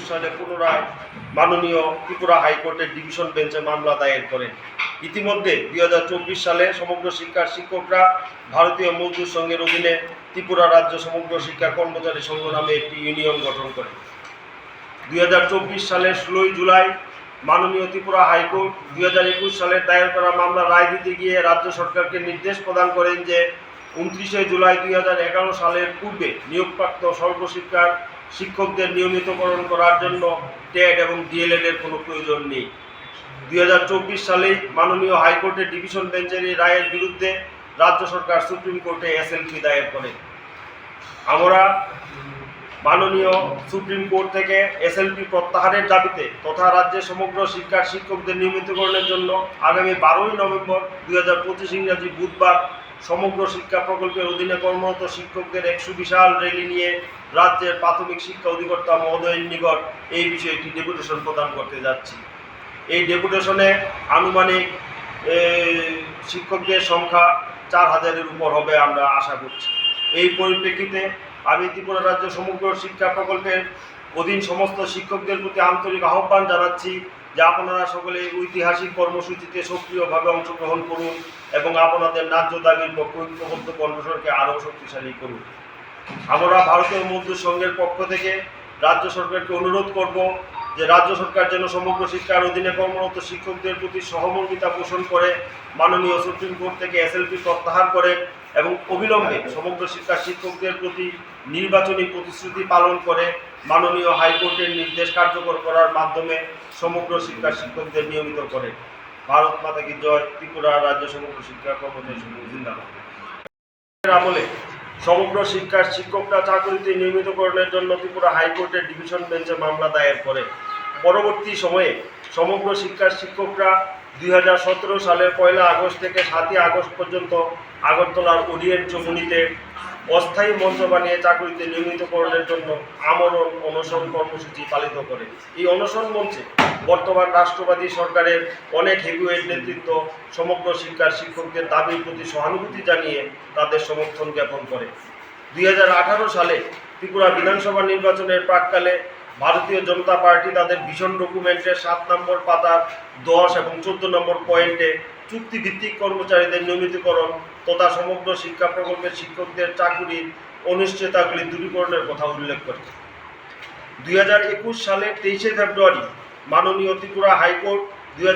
সালে পুনরায় মাননীয় ত্রিপুরা হাইকোর্টের ডিভিশন বেঞ্চে মামলা দায়ের করেন। ইতিমধ্যে দুই হাজার চব্বিশ সালে সমগ্র শিক্ষার শিক্ষকরা ভারতীয় মজদুর সংঘের অধীনে ত্রিপুরা রাজ্য সমগ্র শিক্ষা কর্মচারী সংঘ নামে একটি ইউনিয়ন গঠন করে দুই সালের ষোলোই জুলাই মাননীয় ত্রিপুরা হাইকোর্ট দুই সালের দায়ের করা মামলা রায় দিতে গিয়ে রাজ্য সরকারকে নির্দেশ প্রদান করেন যে উনত্রিশে জুলাই দুই হাজার এগারো সালের পূর্বে নিয়োগপ্রাপ্ত সর্বশিক্ষার শিক্ষকদের নিয়মিতকরণ করার জন্য টেট এবং ডিএলএড এর কোনো প্রয়োজন নেই। দুই সালেই মাননীয় হাইকোর্টের ডিভিশন বেঞ্চের এই রায়ের বিরুদ্ধে রাজ্য সরকার সুপ্রিম কোর্টে এসএলপি দায়ের করে। আমরা মাননীয় সুপ্রিম কোর্ট থেকে এসএলপি প্রত্যাহারের দাবিতে তথা রাজ্যের সমগ্র শিক্ষার শিক্ষকদের নিয়মিতকরণের জন্য আগামী বারোই নভেম্বর দুই হাজার পঁচিশ ইংরাজি বুধবার সমগ্র শিক্ষা প্রকল্পের অধীনে কর্মরত শিক্ষকদের এক সুবিশাল র্যালি নিয়ে রাজ্যের প্রাথমিক শিক্ষা অধিকর্তা মহোদয়ের নিকট এই বিষয়ে একটি ডেপুটেশন প্রদান করতে যাচ্ছি। এই ডেপুটেশনে আনুমানিক শিক্ষকদের সংখ্যা চার হাজারের উপর হবে আমরা আশা করছি। এই পরিপ্রেক্ষিতে আমি ত্রিপুরা রাজ্য সমগ্র শিক্ষা প্রকল্পের অধীন সমস্ত শিক্ষকদের প্রতি আন্তরিক আহ্বান জানাচ্ছি। যে আপনারা সকলে ঐতিহাসিক কর্মসূচিতে সক্রিয়ভাবে অংশগ্রহণ করুন এবং আপনাদের ন্যায্য দাবির পক্ষে ঐক্যবদ্ধ কণ্ঠস্বরকে আরও শক্তিশালী করুন। আমরা ভারতীয় মজদুর সংঘের পক্ষ থেকে রাজ্য সরকারকে অনুরোধ করব যে রাজ্য সরকার যেন সমগ্র শিক্ষার অধীনে কর্মরত শিক্ষকদের প্রতি সহমর্মিতা পোষণ করে মাননীয় সুপ্রিম কোর্ট থেকে এসএলপি প্রত্যাহার করে এবং অবিলম্বে সমগ্র শিক্ষার শিক্ষকদের প্রতি নির্বাচনী প্রতিশ্রুতি পালন করে মাননীয় হাইকোর্টের নির্দেশ কার্যকর করার মাধ্যমে সমগ্র শিক্ষার শিক্ষকদের নিয়মিত করে। ভারত মাতা কি জয়, ত্রিপুরা রাজ্য সমগ্র শিক্ষা কর্মচারী জিন্দাবাদ। আমলে সমগ্র শিক্ষার শিক্ষকরা চাকরিতে নিয়মিতকরণের জন্য ত্রিপুরা হাইকোর্টের ডিভিশন বেঞ্চে মামলা দায়ের করে। পরবর্তী সময়ে সমগ্র শিক্ষার শিক্ষকরা দুই হাজার সতেরো সালের পয়লা আগস্ট থেকে সাতই আগস্ট পর্যন্ত আগরতলার ওরিয়েন্ট চমুনিতে অস্থায়ী মঞ্চ বানিয়ে চাকরিতে নিয়মিতকরণের জন্য আমরণ অনশন কর্মসূচি পালিত করে। এই অনশন মঞ্চে বর্তমান রাষ্ট্রবাদী সরকারের অনেক হেভিওয়েট নেতৃত্ব, সমগ্র শিক্ষার শিক্ষকদের দাবির প্রতি সহানুভূতি জানিয়ে তাদের সমর্থন জ্ঞাপন করে। দুই হাজার আঠারো সালে ত্রিপুরা বিধানসভা নির্বাচনের প্রাককালে ভারতীয় জনতা পার্টি তাদের ভীষণ ডকুমেন্টের সাত নম্বর পাতার দশ এবং চোদ্দ নম্বর পয়েন্টে চুক্তিভিত্তিক কর্মচারীদের নিয়মিতকরণ তথা সমগ্র শিক্ষা প্রকল্পের শিক্ষকদের চাকুরির অনিশ্চয়তাগুলি দূরীকরণের কথা উল্লেখ করে। দুই হাজার একুশ সালের তেইশে ফেব্রুয়ারি মাননীয় ত্রিপুরা হাইকোর্ট দুই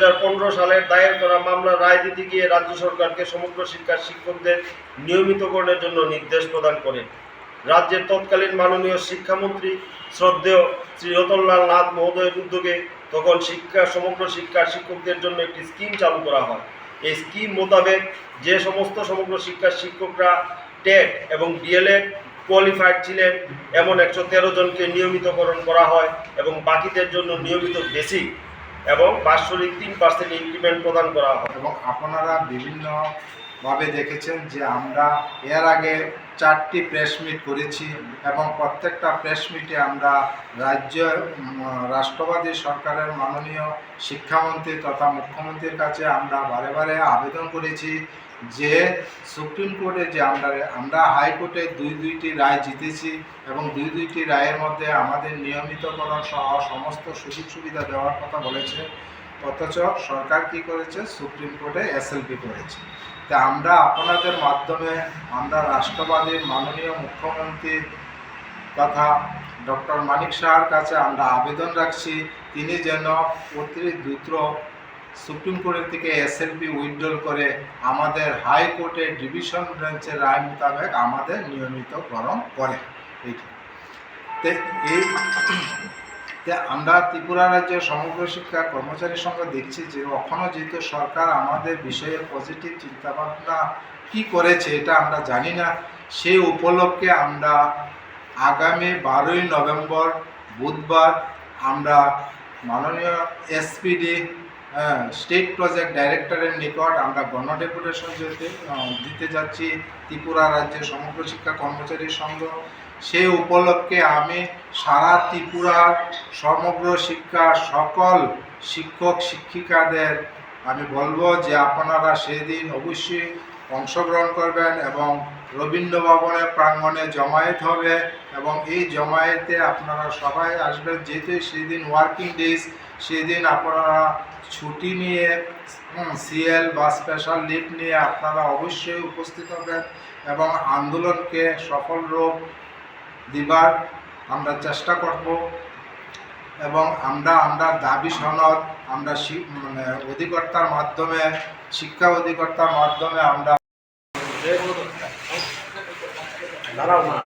সালের দায়ের করা মামলার রায় দিতে গিয়ে রাজ্য সরকারকে সমগ্র শিক্ষার শিক্ষকদের নিয়মিতকরণের জন্য নির্দেশ প্রদান করে রাজ্যের তৎকালীন মাননীয় শিক্ষামন্ত্রী শ্রদ্ধেয় শ্রী রতনলাল নাথ মহোদয়ের উদ্যোগে তখন শিক্ষা, সমগ্র শিক্ষার শিক্ষকদের জন্য একটি স্কিম চালু করা হয়। এই স্কিম মোতাবেক যে সমস্ত সমগ্র শিক্ষার শিক্ষকরা টেট এবং ডিএলএড কোয়ালিফাইড ছিলেন, এমন একশো তেরো জনকে নিয়মিতকরণ করা হয় এবং বাকিদের জন্য নিয়মিত বেসিক এবং বাৎসরিক তিন পার্সেন্ট ইনক্রিমেন্ট প্রদান করা হয়। এবং আপনারা বিভিন্নভাবে দেখেছেন যে আমরা এর আগে চারটি প্রেস মিট করেছি এবং প্রত্যেকটা প্রেস মিটে আমরা রাজ্য রাষ্ট্রবাদী সরকারের মাননীয় শিক্ষামন্ত্রী তথা মুখ্যমন্ত্রীর কাছে আমরা বারে বারে আবেদন করেছি যে সুপ্রিম কোর্টে যে আমরা আমরা হাইকোর্টে দুই, দুইটি রায় জিতেছি এবং দুই, দুইটি রায়ের মধ্যে আমাদের নিয়মিতকরণ সহ সমস্ত সুযোগ সুবিধা দেওয়ার কথা বলেছে। অথচ সরকার কি করেছে? সুপ্রিম কোর্টে এসএলপি করেছে। তা আমরা আপনাদের মাধ্যমে আমরা রাষ্ট্রবাদীর মাননীয় মুখ্যমন্ত্রী তথা ডক্টর মানিক শাহর কাছে আমরা আবেদন রাখছি, তিনি যেন অতি দ্রুত সুপ্রিম কোর্টের থেকে এসএলপি উইথড্রল করে আমাদের হাইকোর্টের ডিভিশন বেঞ্চের রায় মোতাবেক আমাদের নিয়মিতকরণ করে। এইটা এই আমরা ত্রিপুরা রাজ্যের সমগ্র শিক্ষা কর্মচারীর সঙ্গে দেখছি যে এখনও যেহেতু সরকার আমাদের বিষয়ে পজিটিভ চিন্তাভাবনা কী করেছে এটা আমরা জানি না সেই উপলক্ষে আমরা আগামী বারোই নভেম্বর বুধবার আমরা মাননীয় এসপিডি স্টেট প্রজেক্ট ডাইরেক্টরের নিকট আমরা গণ ডেপুটেশন দিতে যাচ্ছি ত্রিপুরা রাজ্যের সমগ্র শিক্ষা কর্মচারী সংঘ সেই উপলক্ষে আমি সারা ত্রিপুরার সমগ্র শিক্ষা সকল শিক্ষক শিক্ষিকাদের আমি বলব যে আপনারা সেদিন অবশ্যই অংশগ্রহণ করবেন এবং রবীন্দ্র ভবনের প্রাঙ্গণে জমায়েত হবে এবং এই জমায়েতে আপনারা সবাই আসবেন। যেহেতু সেদিন ওয়ার্কিং ডেজ সেদিন আপনারা ছুটি নিয়ে সিএল বা স্পেশাল লিভ নিয়ে আপনারা অবশ্যই উপস্থিত হবেন এবং আন্দোলনকে সফল রূপ দিবার আমরা চেষ্টা করব এবং আমরা আমরা দাবি সনদ, আমরা মানে অধিকর্তার মাধ্যমে, শিক্ষা অধিকর্তার মাধ্যমে আমরা